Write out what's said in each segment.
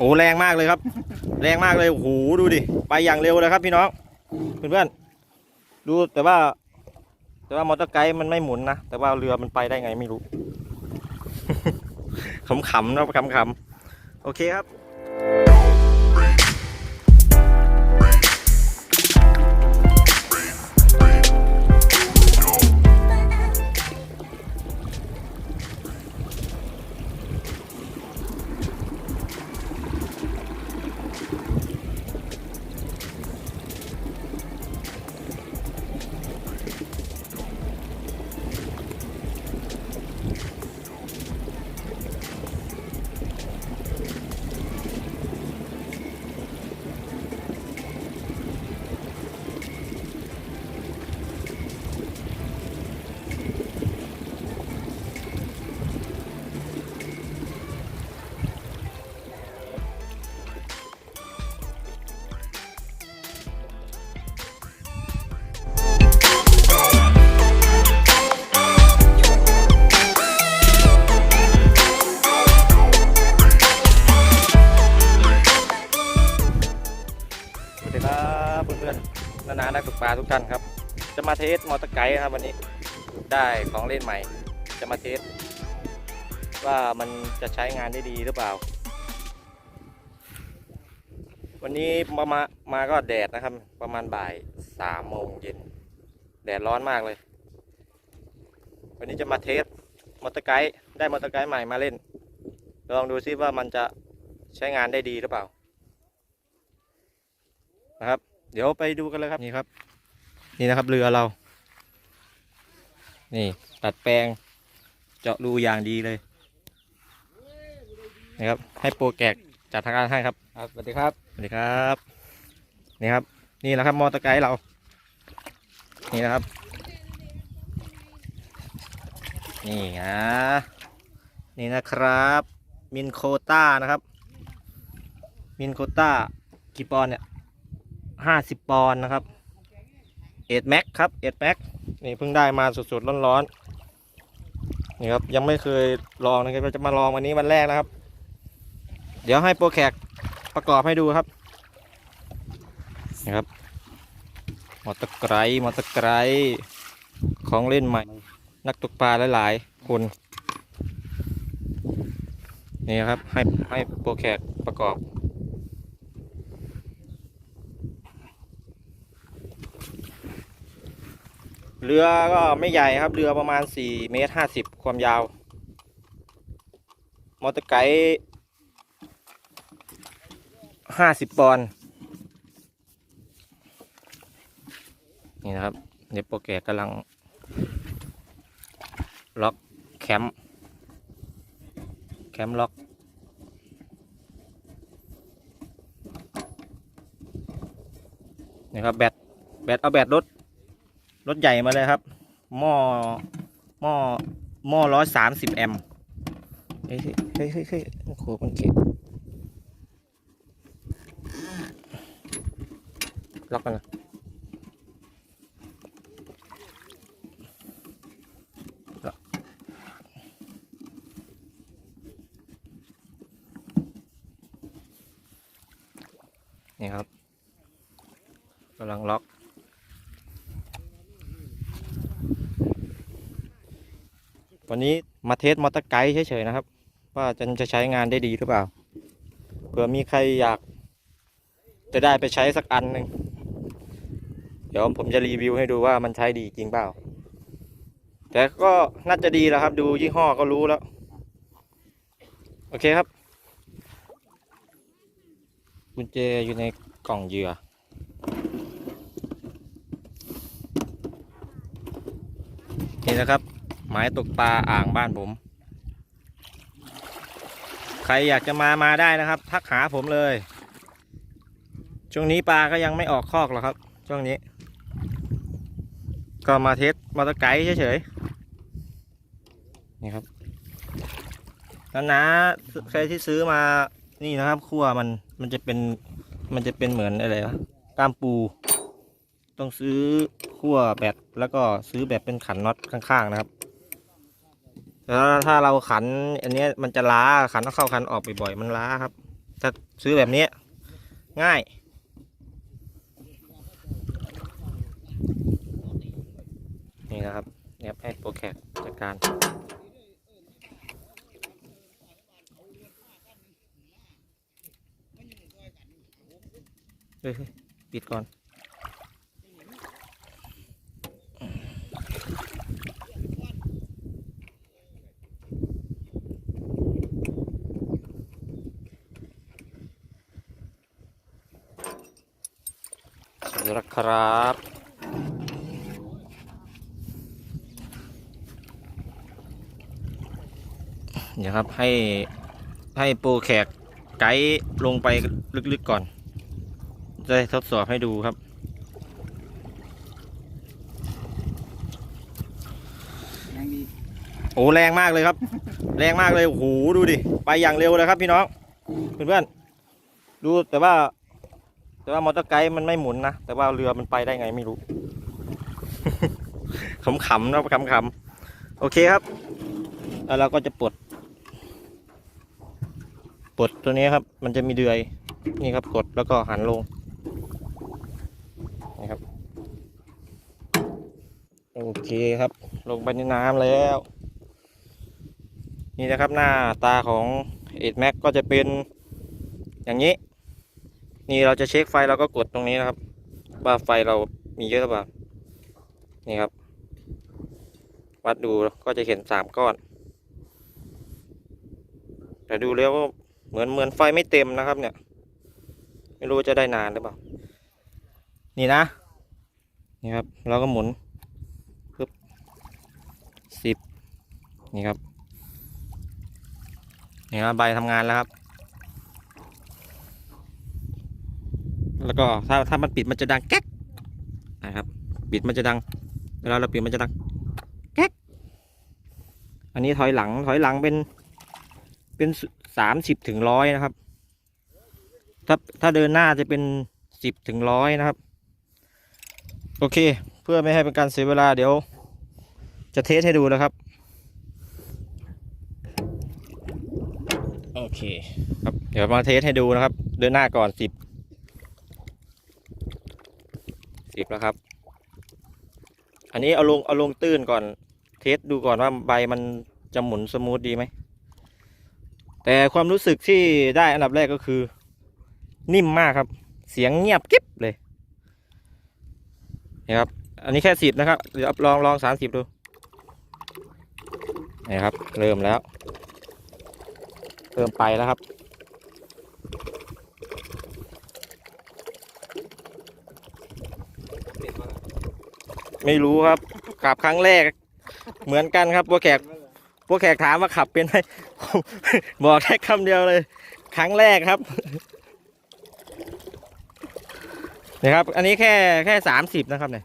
โอ้แรงมากเลยครับ แรงมากเลยโอ้โหดูดิไปอย่างเร็วเลยครับพี่น้องเพื่อนๆดูแต่ว่า แต่ว่ามอเตอร์ไกด์มันไม่หมุนนะแต่ว่าเรือมันไปได้ไงไม่รู้ขำๆนะขำๆโอเคครับ ปลาทุกท่านครับ จะมาเทสมอเตอร์ไกด์ครับวันนี้ได้ของเล่นใหม่ จะมาเทส ว่ามันจะใช้งานได้ดีหรือเปล่า วันนี้มามามาก็แดดนะครับ ประมาณบ่ายสามโมงเย็น แดดร้อนมากเลย วันนี้จะมาเทสมอเตอร์ไกด์ได้มอเตอร์ไกด์ใหม่มาเล่น ลองดูซิว่ามันจะใช้งานได้ดีหรือเปล่านะครับ เดี๋ยวไปดูกันเลยครับนี่ครับ นี่นะครับเรือเรา นี่ตัดแปลงเจาะรูอย่างดีเลยนะครับให้โปรแกรกจัดทางการให้ครับครับสวัสดีครับสวัสดีครับนี่ครับ นี่แหละครับมอเตอร์ไกด์เรา นี่นะครับ นี่นะนี่นะครับ มินโคต้านะครับ มินโคต้ากี่ปอนด์เนี่ยห้าสิบปอนด์นะครับ เอ็ดแม็กครับเอ็ดแม็กนี่เพิ่งได้มาสดๆร้อนๆนี่ครับยังไม่เคยลองนะครับจะมาลองวันนี้วันแรกนะครับ เดี๋ยวให้โปรแขกประกอบให้ดูครับนะครับมอเตอร์ไกด์มอเตอร์ไกด์ของเล่นใหม่ นักตกปลาหลายๆคนนี่ครับให้ให้โปรแขกประกอบ เรือก็ไม่ใหญ่ครับ เรือประมาณ4เมตร50 ความยาว มอเตอร์ไกด์50 ปอนด์นี่นะครับเดี๋ยวโปรแกกกำลัง ล็อกแคมป์แคมป์ล็อกนี่ครับแบตแบตเอาแบตรถ รถใหญ่มาเลยครับหม้อหม้อหม้อร้อยสามสิบแอมเฮ้ยเฮ้ยเฮ้ยเฮ้ยโอ้โหมันเก็บล็อกกันนะนี่ครับกำลังล็อก วันนี้มาเทสมอเตอร์ไกด์เฉยๆนะครับ ว่าจะจะใช้งานได้ดีหรือเปล่าเผื่อมีใครอยาก จะได้ไปใช้สักอันหนึ่งเดี๋ยวผมจะรีวิวให้ดูว่ามันใช้ดีจริงเปล่า แต่ก็น่าจะดีแล้วครับ ดูยี่ห้อก็รู้แล้ว โอเคครับกุญแจอยู่ในกล่องเหยื่อนี่นะครับ หมายตกปลาอ่างบ้านผม ใครอยากจะมามาได้นะครับ ทักหาผมเลย ช่วงนี้ปลาก็ยังไม่ออกคอกหรอกครับ ช่วงนี้ ก็มาเทสมอเตอร์ไกด์เฉยๆนี่ครับแล้วนะใครที่ซื้อมานี่นะครับขั้วมันมันจะเป็นมันจะเป็นเหมือนอะไรวะกล้ามปู ต้องซื้อขั้วแบตแล้วก็ซื้อแบบเป็นขันน็อตข้างๆนะครับ แล้วถ้าเราขัน อันนี้มันจะล้าขันต้องเข้าขันออกบ่อยๆมันล้าครับ ถ้าซื้อแบบนี้ ง่ายนี่นะครับเนี่ยให้โปรแคปจัดการเฮ้ยเฮ้ยปิดก่อน สวัสดีครับเดี๋ยวครับให้ให้โปรแขกไกด์ลงไปลึกๆก่อน จะทดสอบให้ดูครับ โอ้แรงมากเลยครับ แรงมากเลยโอ้โหดูดิ ไปอย่างเร็วเลยครับพี่น้อง เพื่อนๆ ดูแต่ว่า แต่ว่ามอเตอร์ไกด์มันไม่หมุนนะ แต่ว่าเรือมันไปได้ไงไม่รู้ ขำๆนะขำๆ โอเคครับ แล้วเราก็จะปลด ปลดตัวนี้ครับ มันจะมีเดือย นี่ครับกดแล้วก็หันลง นี่ครับ โอเคครับ ลงไปในน้ำแล้ว นี่นะครับหน้าตาของเอ็ดแม็กก็จะเป็นอย่างนี้ นี่เราจะเช็คไฟเราก็กดตรงนี้นะครับ ว่าไฟเรามีเยอะหรือเปล่านี่ครับ วัดดูก็จะเห็นสามก้อน แต่ดูแล้วก็เหมือนเหมือนไฟไม่เต็มนะครับ เนี่ย ไม่รู้ว่าจะได้นานหรือเปล่า นี่นะ นี่ครับ เราก็หมุนปึ๊บสิบนี่ครับนี่ครับใบทำงานแล้วครับ แล้วก็ถ้าถ้ามันปิดมันจะดังแก๊กนะครับปิดมันจะดังเวลาเราปิดมันจะดังแก๊กอันนี้ถอยหลังถอยหลังเป็นเป็นสามสิบถึงร้อยนะครับ ถ้าถ้าเดินหน้าจะเป็นสิบถึงร้อยนะครับ โอเค เพื่อไม่ให้เป็นการเสียเวลาเดี๋ยว จะเทสให้ดูนะครับ โอเค ครับเดี๋ยวมาเทสให้ดูนะครับ เดินหน้าก่อนสิบ สิบแล้วครับ อันนี้เอาลงเอาลงตื้นก่อน เทสดูก่อนว่าใบมันจะหมุนสมูทดีไหม แต่ความรู้สึกที่ได้อันดับแรกก็คือ นิ่มมากครับ เสียงเงียบกิ๊บเลยนี่ครับ อันนี้แค่สิบนะครับ เดี๋ยวลองลองสามสิบดูนี่ครับ เริ่มแล้ว เริ่มไปแล้วครับ ไม่รู้ครับ ขับครั้งแรก เหมือนกันครับพวกแขกพวกแขกถามว่าขับเป็นไหมผมบอกแค่คำเดียวเลย ครั้งแรกครับนี่ครับ อันนี้แค่แค่สามสิบนะครับเนี่ย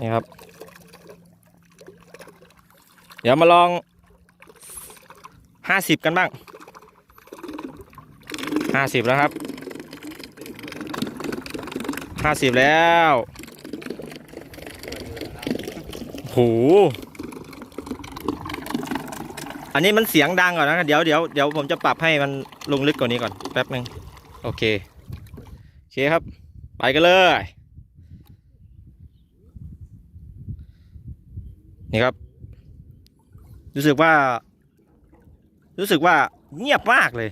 นี่ครับ เดี๋ยวมาลองห้าสิบกันบ้างห้าสิบแล้วครับ ห้าสิบแล้วโหอันนี้มันเสียงดังก่อนนะเดี๋ยวเดี๋ยวเดี๋ยวผมจะปรับให้มันลงลึกกว่านี้ก่อนแป๊บหนึ่งโอเคโอเคครับ ไปกันเลย นี่ครับ รู้สึกว่า รู้สึกว่าเงียบมากเลย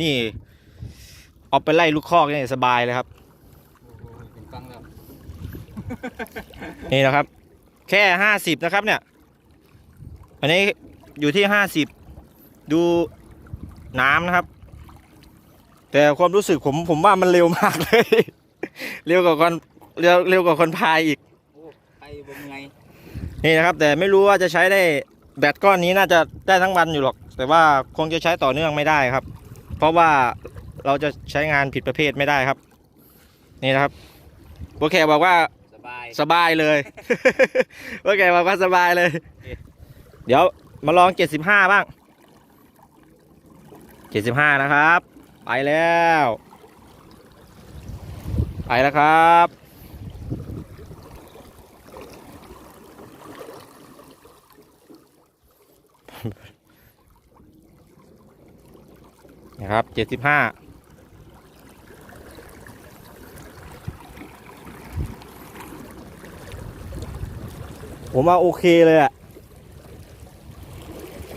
นี่เอาไปไล่ลูกคอกนี่สบายเลยครับ โอ้โหเป็นฟังแล้ว นี่นะครับ แค่ห้าสิบนะครับเนี่ย อันนี้อยู่ที่ห้าสิบดูน้ำนะครับ แต่ความรู้สึกผมผมว่ามันเร็วมากเลย เร็วกว่าคนเร็วเร็วกว่าคนพายอีกโอ้ไปบ่ไงนี่นะครับ แต่ไม่รู้ว่าจะใช้ได้แบตก้อนนี้น่าจะได้ทั้งวันอยู่หรอก แต่ว่าคงจะใช้ต่อเนื่องไม่ได้ครับ เพราะว่าเราจะใช้งานผิดประเภทไม่ได้ครับ นี่นะครับโบแคบอกว่าส บายสบายเลยโอเคบอกว่าสบายเลย เดี๋ยวมาลอง75บ้าง75นะครับ ไปแล้ว ไปแล้วครับนะครับเจ็ดสิบห้า ผมว่าโอเคเลยอะ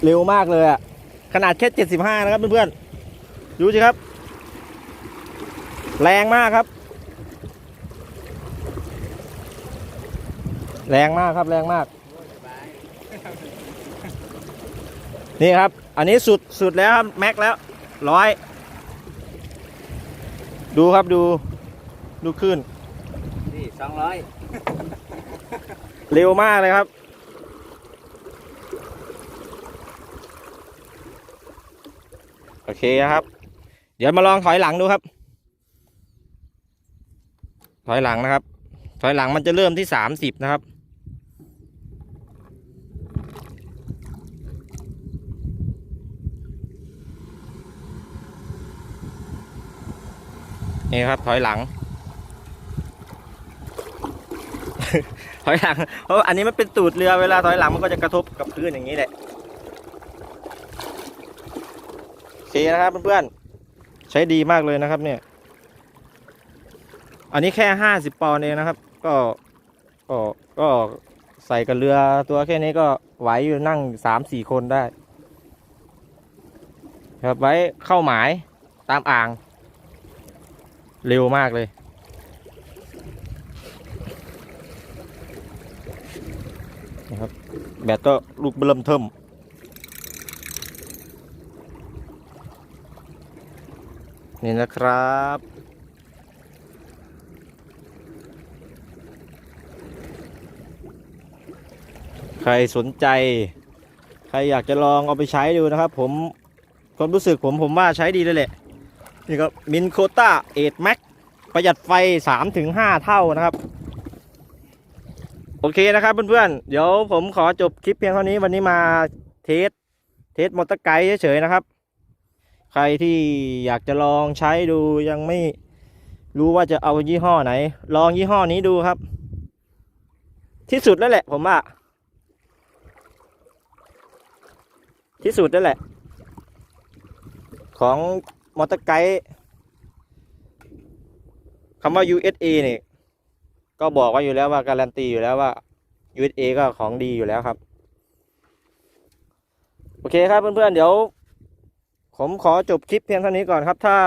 เร็วมากเลยอะขนาดแค่เจ็ดสิบห้านะครับเพื่อนๆดูสิครับ แรงมากครับ แรงมากครับแรงมาก นี่ครับ อันนี้สุดสุดแล้วครับ แม็กแล้วร้อยดูครับดู ดูขึ้นนี่สองร้อย เร็วมากเลยครับ โอเคนะครับ เดี๋ยวมาลองถอยหลังดูครับ ถอยหลังนะครับ ถอยหลังมันจะเริ่มที่สามสิบนะครับนี่ครับถอยหลัง ถอยหลัง เพราะอันนี้มันเป็นตูดเรือเวลาถอยหลังมันก็จะกระทบกับพื้นอย่างนี้แหละโอเคนะครับเพื่อนๆใช้ดีมากเลยนะครับ เนี่ย อันนี้แค่ห้าสิบปอนด์เองนะครับ ก็ก็ก็ใส่กับเรือตัวแค่นี้ก็ไหวอยู่นั่งสามสี่คนได้ ครับไว้เข้าหมายตามอ่าง เร็วมากเลย นะครับ แบตก็ลูกเบิ่มเทิมนี่นะครับ ใครสนใจ ใครอยากจะลองเอาไปใช้ดูนะครับ ผมความรู้สึกผมผมว่าใช้ดีเลยแหละ นี่ก็มินโคต้าเอ็ดแม็กประหยัดไฟ 3-5 เท่านะครับ โอเคนะครับเพื่อนๆ เดี๋ยวผมขอจบคลิปเพียงเท่านี้วันนี้มาเทส เทสมอเตอร์ไกด์เฉยๆนะครับ ใครที่อยากจะลองใช้ดูยังไม่รู้ว่าจะเอายี่ห้อไหน ลองยี่ห้อนี้ดูครับ ที่สุดแล้วแหละผมว่า ที่สุดแล้วแหละ ของมอเตอร์ไกด์คำว่า USA เนี่ย ก็บอกไว้อยู่แล้วว่าการันตีอยู่แล้วว่า USA ก็ของดีอยู่แล้วครับ โอเคครับเพื่อนๆเดี๋ยว ผมขอจบคลิปเพียงเท่านี้ก่อนครับ ถ้า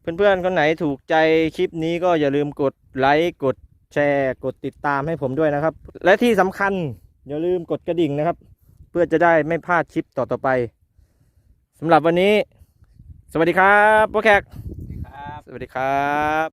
เพื่อนๆคนไหนถูกใจคลิปนี้ก็อย่าลืมกดไลค์กดแชร์กดติดตามให้ผมด้วยนะครับ และที่สำคัญอย่าลืมกดกระดิ่งนะครับ เพื่อจะได้ไม่พลาดคลิปต่อๆไปสำหรับวันนี้ สวัสดีครับพ่อแขกครับสวัสดีครับ